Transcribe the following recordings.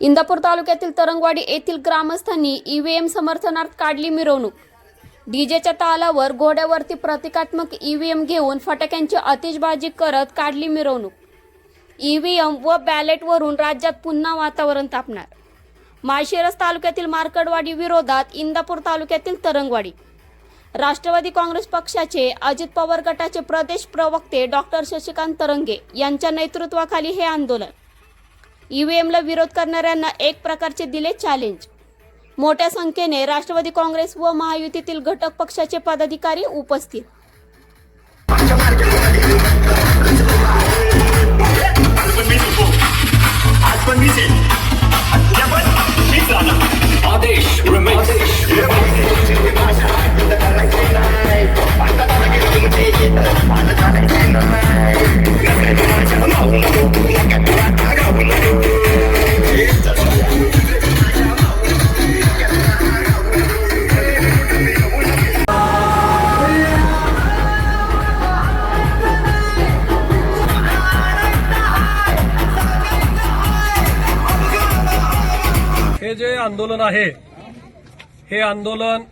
इंदापूर तालुक्यातील तरंगवाडी येथील ग्रामस्थांनी ईव्हीएम समर्थनार्थ काढली मिरवणूक. डीजेच्या तालावर घोड्यावरती प्रतिकात्मक ईव्हीएम घेऊन फटाक्यांची आतिषबाजी करत काढली मिरवणूक. ईव्हीएम व बॅलेटवरून राज्यात पुन्हा वातावरण तापणार. माळशिरस तालुक्यातील मार्कडवाडी विरोधात इंदापूर तालुक्यातील तरंगवाडी. राष्ट्रवादी काँग्रेस पक्षाचे अजित पवार गटाचे प्रदेश प्रवक्ते डॉक्टर शशिकांत तरंगे यांच्या नेतृत्वाखाली हे आंदोलन. ईव्हीएमला विरोध करणाऱ्यांना एक प्रकारचे दिले चॅलेंज मोठ्या संख्येने राष्ट्रवादी काँग्रेस व महायुतीतील घटक पक्षाचे पदाधिकारी उपस्थित. आंदोलन आहे. हे आंदोलन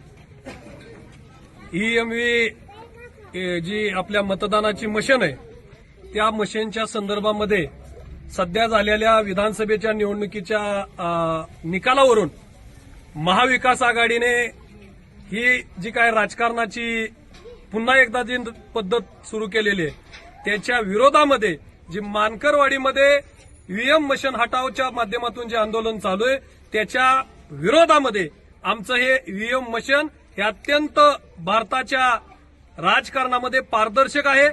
ईएमव्ही जी आपल्या मतदानाची मशीन आहे त्या मशीनच्या संदर्भामध्ये सध्या झालेल्या विधानसभेच्या निवडणुकीच्या निकालावरून महाविकास आघाडीने ही जी काय राजकारणाची पुन्हा एकदा जी पद्धत सुरू केलेली आहे त्याच्या विरोधामध्ये जी मानकरवाडीमध्ये ईव्हीएम मशीन हटावच्या माध्यमातून जे आंदोलन चालू आहे त्याच्या विरोधामध्ये आमचं हे ईव्हीएम मशीन हे अत्यंत भारताच्या राजकारणामध्ये पारदर्शक आहे.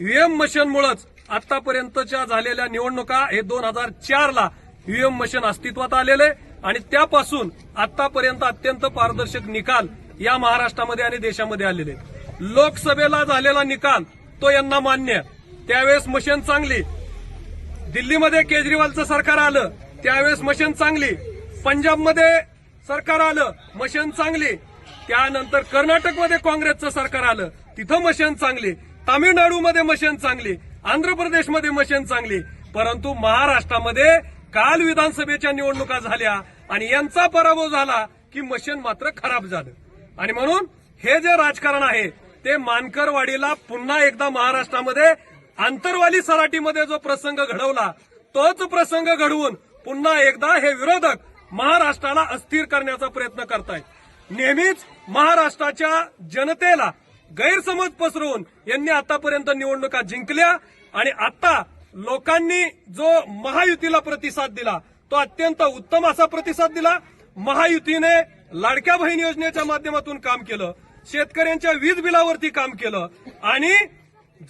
ईव्हीएम मशीनमुळेच आतापर्यंतच्या झालेल्या निवडणुका हे दोन हजार चारला ईव्हीएम मशीन अस्तित्वात आलेले आणि त्यापासून आतापर्यंत अत्यंत पारदर्शक निकाल या महाराष्ट्रामध्ये आणि देशामध्ये आलेले लोकसभेला झालेला निकाल तो यांना मान्य त्यावेळेस मशीन चांगली. दिल्लीमध्ये केजरीवालचं सरकार आलं त्यावेळेस मशीन चांगली. पंजाबमध्ये सरकार आलं मशीन चांगली. त्यानंतर कर्नाटकमध्ये काँग्रेसचं सरकार आलं तिथं मशीन चांगली. तामिळनाडूमध्ये मशीन चांगली. आंध्र प्रदेशमध्ये मशीन चांगली. परंतु महाराष्ट्रामध्ये काल विधानसभेच्या निवडणुका झाल्या आणि यांचा पराभव झाला की मशीन मात्र खराब झालं. आणि म्हणून हे जे राजकारण आहे ते मानकरवाडीला पुन्हा एकदा महाराष्ट्रामध्ये आंतरवाली सराटीमध्ये जो प्रसंग घडवला तोच प्रसंग घडवून पुन्हा एकदा हे विरोधक महाराष्ट्राला अस्थिर करण्याचा प्रयत्न करतायत. नेहमीच महाराष्ट्राच्या जनतेला गैरसमज पसरवून यांनी आतापर्यंत निवडणुका जिंकल्या आणि आता लोकांनी जो महायुतीला प्रतिसाद दिला तो अत्यंत उत्तम असा प्रतिसाद दिला. महायुतीने लाडक्या बहीण योजनेच्या माध्यमातून काम केलं शेतकऱ्यांच्या वीज बिलावरती काम केलं आणि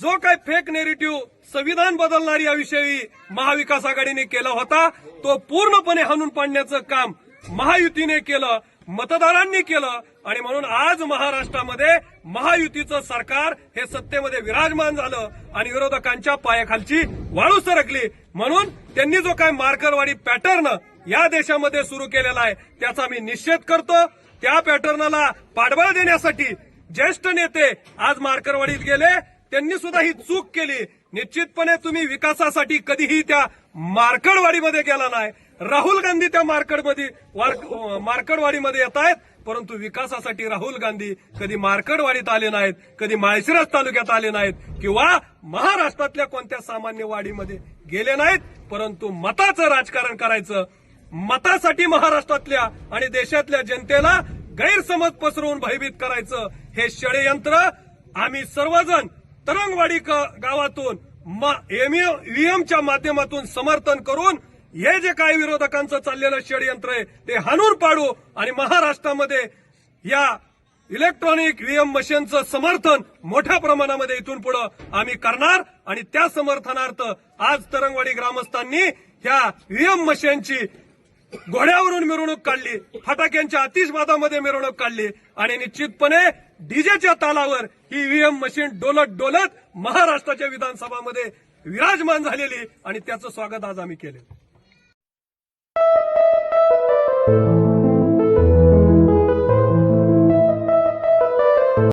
जो काही फेक नेरेटिव्ह संविधान बदलणार याविषयी महाविकास आघाडीने केला होता. तो पूर्णपणे हाणून पाडण्याचं काम महायुतीने केलं मतदारांनी केलं आणि म्हणून आज महाराष्ट्रामध्ये महायुतीचं सरकार हे सत्तेमध्ये विराजमान झालं आणि विरोधकांच्या पायाखालची वाळू सरकली. म्हणून त्यांनी जो काय मार्करवाडी पॅटर्न या देशामध्ये सुरू केलेला आहे त्याचा मी निषेध करतो. त्या पॅटर्नला पाठबळ देण्यासाठी ज्येष्ठ नेते आज मार्करवाडीत गेले. त्यांनी सुद्धा ही चूक केली. निश्चितपणे तुम्ही विकासासाठी कधीही त्या मार्कडवाडीमध्ये गेला नाही. राहुल गांधी त्या मार्कडमध्ये मार्कडवाडीमध्ये येत आहेत परंतु विकासासाठी राहुल गांधी कधी मार्कडवाडीत आले नाहीत कधी माळशिरस तालुक्यात आले नाहीत किंवा महाराष्ट्रातल्या कोणत्या सामान्य वाडीमध्ये गेले नाहीत परंतु मताचं राजकारण करायचं मतासाठी महाराष्ट्रातल्या आणि देशातल्या जनतेला गैरसमज पसरवून भयभीत करायचं हे षडयंत्र आम्ही सर्वजण तरंगवाडी क- गावातून ईव्हीएमच्या माध्यमातून समर्थन करून हे जे काही विरोधकांचं चाललेलं षडयंत्र आहे ते हाणून पाडू आणि महाराष्ट्रामध्ये या इलेक्ट्रॉनिक व्हीएम मशीनचं समर्थन मोठ्या प्रमाणामध्ये इथून पुढे आम्ही करणार आणि त्या समर्थनार्थ आज तरंगवाडी ग्रामस्थांनी ह्या व्हीएम मशीनची घोड्यावरून मिरवणूक काढली फटाक्यांच्या अतिशवादामध्ये मिरवणूक काढली आणि निश्चितपणे डीजेच्या तालावर ही ईव्हीएम मशीन डोलत डोलत महाराष्ट्राच्या विधानसभामध्ये विराजमान झालेली आणि त्याचं स्वागत आज आम्ही केले